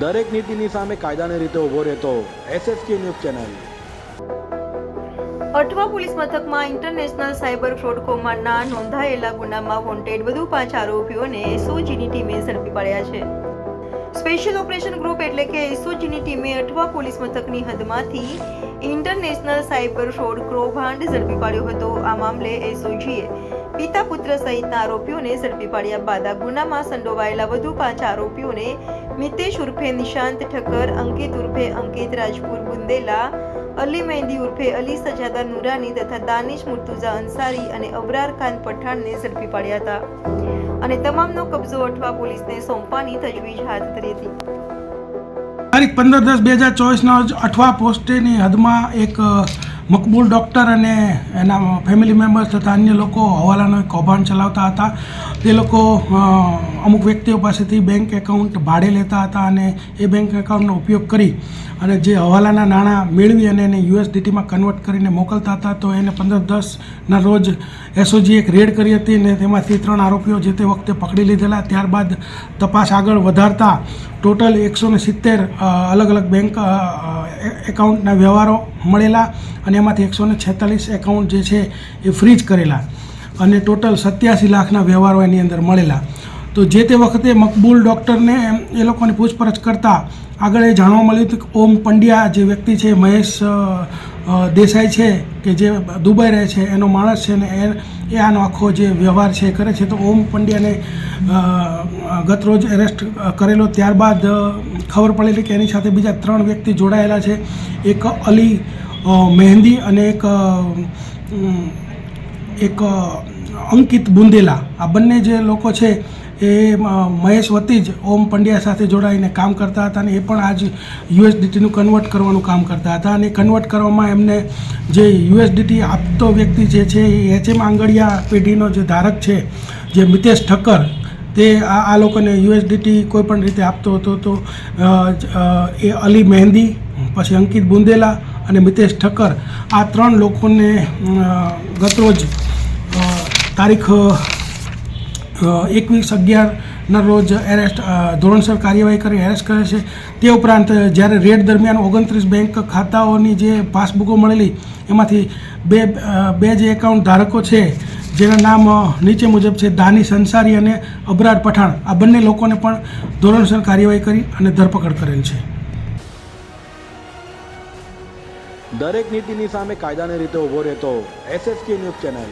દરેક નીતિની સામે કાયદાની રીતે ઊભો રહેતો SSK news channel. Athwa police મથકમાં ઇન્ટરનેશનલ સાયબર ફ્રોડ કૌભાંડના નોંધાયેલા ગુનામાં વોન્ટેડ વધુ પાંચ આરોપીઓને એસઓજીની ટીમે ઝડપી પાડ્યા છે. સ્પેશિયલ ઓપરેશન ગ્રુપ એટલે કે એસઓજીની ટીમે અઠવા પોલીસ મથકની હદમાંથી ઇન્ટરનેશનલ સાયબર ફ્રોડ કૌભાંડ ઝડપી પાડ્યો હતો. આ મામલે એસઓજીએ પિતા પુત્ર સહિતના આરોપીઓને ઝડપી પાડ્યા બાદ આ ગુનામાં સંડોવાયેલા વધુ પાંચ આરોપીઓને મિતેશ ઉર્ફે નિશાંત ઠક્કર, અંકિત ઉર્ફે અંકિત રાજપુર બુંદેલા, અલી મહેંદી ઉર્ફે અલી સજાદા નુરાની તથા દાનિશ મુર્તુઝા અંસારી અને અબરાર ખાન પઠાણને ઝડપી પાડ્યા હતા. અને તમામનો કબજો અઠવા પોલીસને સોંપવાની તજવીજ હાથ ધરી હતી. તારીખ પંદર દસ બે હજાર ચોવીસના અઠવા પોસ્ટેની હદમાં એક મકબૂલ ડૉક્ટર અને એના ફેમિલી મેમ્બર્સ તથા અન્ય લોકો હવાલાનો કૌભાંડ ચલાવતા હતા. તે લોકો અમુક વ્યક્તિઓ પાસેથી બેંક એકાઉન્ટ ભાડે લેતા હતા અને એ બેંક એકાઉન્ટનો ઉપયોગ કરી અને જે હવાલાના નાણાં મેળવી અને એને યુએસડીટીમાં કન્વર્ટ કરીને મોકલતા હતા, તો એને પંદર દસના રોજ એસઓજી એક રેડ કરી હતી અને તેમાંથી ત્રણ આરોપીઓ જે તે વખતે પકડી લીધેલા. ત્યારબાદ તપાસ આગળ વધારતા ટોટલ એકસો સિત્તેર અલગ અલગ બેંક એકાઉન્ટના વ્યવહારો મળેલા અને એમાંથી એકસો ને છેતાલીસ એકાઉન્ટ જે છે એ ફ્રીજ કરેલા અને ટોટલ સત્યાસી લાખના વ્યવહારો એની અંદર મળેલા. તો જે તે વખતે મકબૂલ ડૉક્ટરને એ લોકોની પૂછપરછ કરતાં આગળ એ જાણવા મળ્યું હતું કે ઓમ પંડ્યા જે વ્યક્તિ છે, મહેશ દેસાઈ છે કે જે દુબઈ રહે છે, એનો માણસ છે ને એ આનો આખો જે વ્યવહાર છે એ કરે છે. તો ઓમ પંડ્યાને અ, અ, ગત રોજ એરેસ્ટ કરેલો ત્યારબાદ ખબર પડેલી કે એની સાથે બીજા ત્રણ વ્યક્તિ જોડાયેલા છે. એક અલી મહેંદી અને એક એક અંકિત બુંદેલા. આ બંને જે લોકો છે એ મહેશ વતી જ ઓમ પંડ્યા સાથે જોડાઈને કામ કરતા હતા અને એ પણ આજ યુએસડીટીનું કન્વર્ટ કરવાનું કામ કરતા હતા અને કન્વર્ટ કરવામાં એમને જે યુએસડીટી આપતો વ્યક્તિ જે છે એ એચએમ આંગળિયા પેઢીનો જે ધારક છે જે મિતેશ ઠક્કર તે આ આ લોકોને યુએસડીટી કોઈ પણ રીતે આપતો હતો તો એ અલી મહેંદી પછી અંકિત બુંદેલા અને મિતેશ ઠક્કર આ ત્રણ લોકોને ગતરોજ તારીખ એકવીસ અગિયારના રોજ એરેસ્ટ ધોરણસર કાર્યવાહી કરી એરેસ્ટ કરે છે. તે ઉપરાંત જ્યારે રેડ દરમિયાન ઓગણત્રીસ બેંક ખાતાઓની જે પાસબુકો મળેલી એમાંથી બે બે જે એકાઉન્ટ ધારકો છે જેના નામ નીચે મુજબ છે, દાની સંસારી અને અબરાર પઠાણ. આ બંને લોકોને પણ ધોરણસર કાર્યવાહી કરી અને ધરપકડ કરેલ છે. દરેક નીતિની સામે કાયદાની રીતે ઊભો રહેતો એસએસકે ન્યૂઝ ચેનલ.